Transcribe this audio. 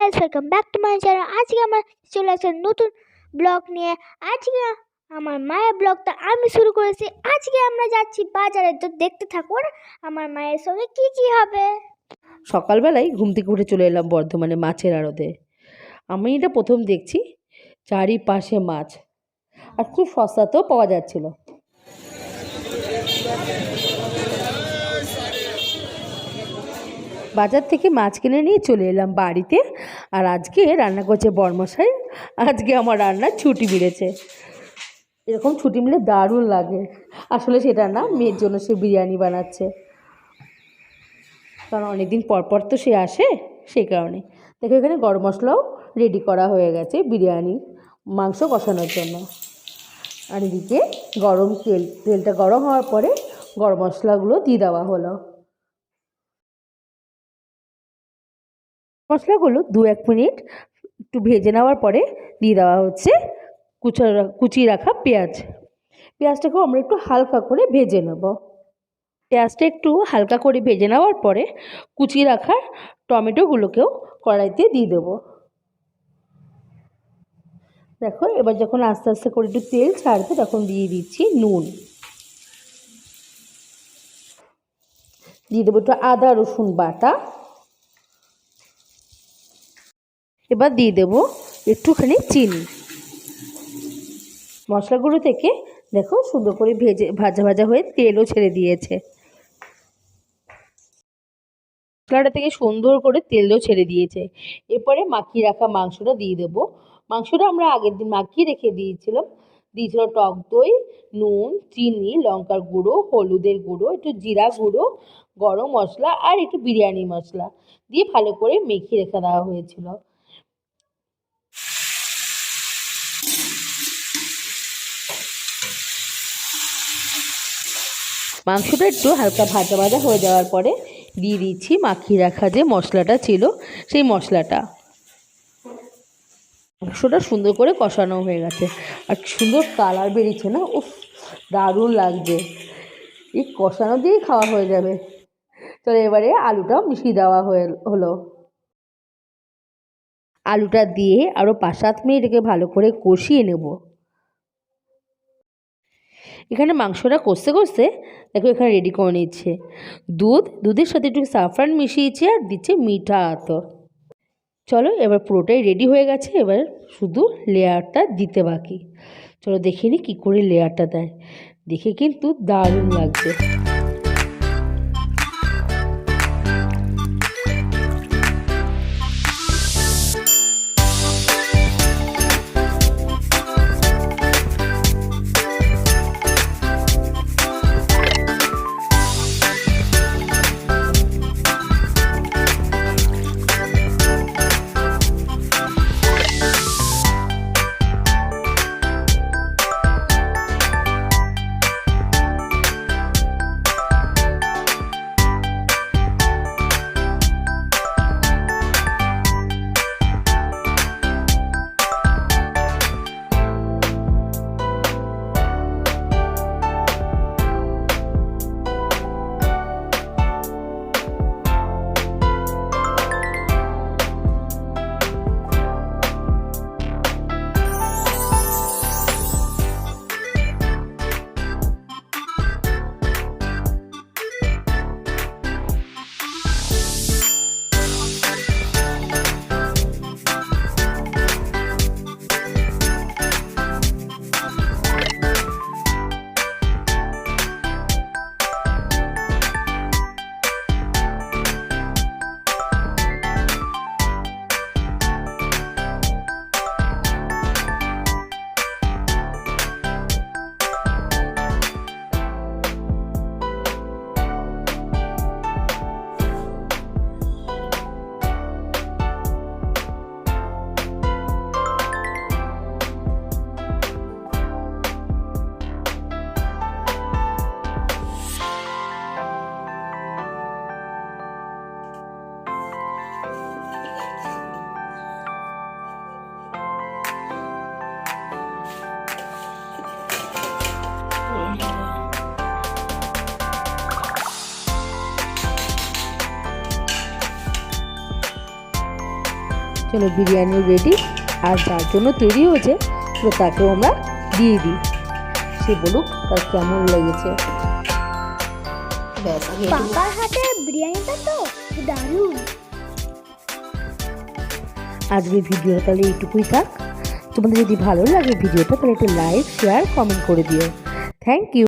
Welcome back to my channel আজকে আমার চলে আসছে নতুন ব্লগ নিয়ে। আজকে আমার মায়ের ব্লগটা আমি শুরু করেছি। আজকে আমরা যাচ্ছি বাজারে। তো দেখতে থাকুন আমার মায়ের সঙ্গে কি কি হবে? সকালবেলায় ঘুম থেকে উঠে চলে এলাম বর্ধমানে মাছের আড়তে। আমি এটা প্রথম দেখছি, চারিপাশে মাছ। আর খুব সস্তাতেও পাওয়া যাচ্ছিল। বাজার থেকে মাছ কিনে নিয়ে চলে এলাম বাড়িতে। আর আজকে রান্না করছে বর্মশাই। আজকে আমার রান্নার ছুটি মিলেছে। এরকম ছুটি মিলে দারুণ লাগে। আসলে সেটা না, মেয়ের জন্য সে বিরিয়ানি বানাচ্ছে। কারণ অনেকদিন পর পর তো সে আসে, সেই কারণে। দেখো এখানে গরম মশলাও রেডি করা হয়ে গেছে বিরিয়ানি, মাংস কষানোর জন্য। আর এদিকে গরম তেল, তেলটা গরম হওয়ার পরে গরম মশলাগুলো দিয়ে দেওয়া হলো। মশলাগুলো দু এক মিনিট একটু ভেজে নেওয়ার পরে দিয়ে দেওয়া হচ্ছে কুচা, কুচিয়ে রাখা পেঁয়াজ। পেঁয়াজটাকেও আমরা একটু হালকা করে ভেজে নেব। পেঁয়াজটা একটু হালকা করে ভেজে নেওয়ার পরে কুচিয়ে রাখা টমেটোগুলোকেও কড়াইতে দিয়ে দেবো। দেখো, এবার যখন আস্তে আস্তে করে একটু তেল ছাড়বে তখন দিয়ে দিচ্ছি নুন। দিয়ে দেবো একটু আদা রসুন বাটা। এবার দিয়ে দেবো একটুখানি চিনি। মশলাগুলো থেকে দেখো সুন্দর করে ভেজে, ভাজা ভাজা হয়ে তেলও ছেড়ে দিয়েছে। মশলাটা থেকে সুন্দর করে তেলও ছেড়ে দিয়েছে। এরপরে মাখিয়ে রাখা মাংসটা দিয়ে দেবো। মাংসটা আমরা আগের দিন মাখিয়ে রেখে দিয়েছিলাম। দিয়েছিল টক দই, নুন, চিনি, লঙ্কার গুঁড়ো, হলুদের গুঁড়ো, একটু জিরা গুঁড়ো, গরম মশলা আর একটু বিরিয়ানি মশলা দিয়ে ভালো করে মেখে রেখে দেওয়া হয়েছিল। মাংসটা একটু হালকা ভাজা ভাজা হয়ে যাওয়ার পরে দিয়ে দিচ্ছি মাখিয়ে রাখা যে মশলাটা ছিল সেই মশলাটা। মাংসটা সুন্দর করে কষানো হয়ে গেছে। আর সুন্দর কালার বেরিয়েছে না? উফ, দারুণ লাগছে। এই কষানো দিয়েই খাওয়া হয়ে যাবে। চলো এবারে আলুটাও মিশিয়ে দেওয়া হয়ে হলো। আলুটা দিয়ে আরও পাঁচ সাত মিনিট এটাকে ভালো করে কষিয়ে নেব। এখানে মাংসটা কষতে কষতে দেখো এখানে রেডি করে নিচ্ছে। দুধ, দুধের সাথে একটু সাফরান মিশিয়েছে আর দিচ্ছে মিঠা আতর। চলো এবার পুরোটাই রেডি হয়ে গেছে, এবার শুধু লেয়ারটা দিতে বাকি। চলো দেখিনি নিই কী করে লেয়ারটা দেয়। দেখে কিন্তু দারুণ লাগছে। চলো বিরিয়ানি রেডি আর যার জন্য তৈরি হয়েছে তো তাকেও আমরা দিয়ে দিই। সে বলুক তার কেমন লেগেছে। হাতে বিরিয়ানিটা তো দারুণ। আজকের ভিডিওটা তাহলে এইটুকুই থাক। তোমাদের যদি ভালো লাগে ভিডিওটা তাহলে একটু লাইক শেয়ার কমেন্ট করে দিও। Thank you